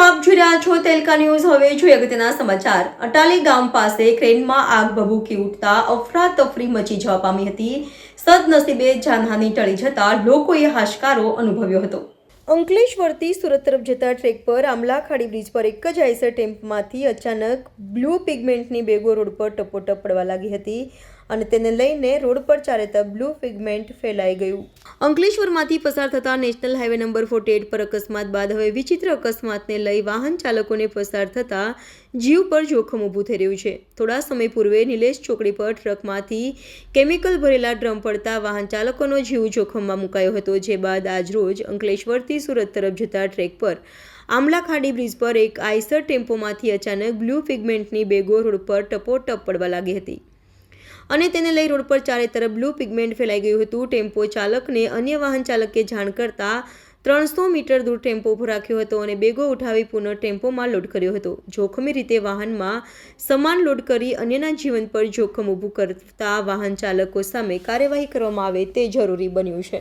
આપ જોઈ રહ્યા છો તેલકા ન્યૂઝ. હવે જોઈએ અગત્યના સમાચાર. અટાલી ગામ પાસે ક્રેનમાં આગ ભભૂકી ઉઠતા અફરાતફરી મચી જવા પામી હતી. સદનસીબે જાનહાની ટળી જતા લોકોએ હાશકારો અનુભવ્યો હતો. અંકલેશ્વરથી સુરત તરફ જતા ટ્રેક પર આમલાખાડી બ્રિજ પર એક જ આઈસર ટેમ્પમાંથી અચાનક બ્લુ પિગમેન્ટની બેગો રોડ પર ટપોટપ પડવા લાગી હતી અને તેને લઈને રોડ પર ચારે તરફ બ્લુ પિગમેન્ટ ફેલાઈ ગયું. અંકલેશ્વરમાંથી પસાર થતા national highway number forty eight પર અકસ્માત બાદ હવે વિચિત્ર અકસ્માતને લઈ વાહન ચાલકોને પસાર થતા જીવ પર જોખમ ઊભું થઈ રહ્યું છે. થોડા સમય પૂર્વે નિલેશ ચોકડી પર ટ્રકમાંથી કેમિકલ ભરેલા ડ્રમ પડતા વાહન ચાલકોનો જીવ જોખમમાં મુકાયો હતો, જે બાદ આજરોજ અંકલેશ્વરથી સુરત તરફ જતા ટ્રેક પર આમલા બ્રિજ પર એક આઈસર ટેમ્પોમાંથી અચાનક બ્લુ પિગમેન્ટની બેગો રોડ પર ટપોટપ પડવા લાગી હતી. અને તેને લઈ રોડ પર ચારે તરફ બ્લુ પિગમેન્ટ ફેલાઈ ગયું હતું. ટેમ્પો ચાલકને અન્ય વાહન ચાલકે જાણ કરતા ત્રણસો મીટર દૂર ટેમ્પો ઊભો રાખ્યો હતો અને બેગો ઉઠાવી પુનઃ ટેમ્પોમાં લોડ કર્યો હતો. જોખમી રીતે વાહનમાં સમાન લોડ કરી અન્યના જીવન પર જોખમ ઊભું કરતા વાહન ચાલકો સામે કાર્યવાહી કરવામાં આવે તે જરૂરી બન્યું છે.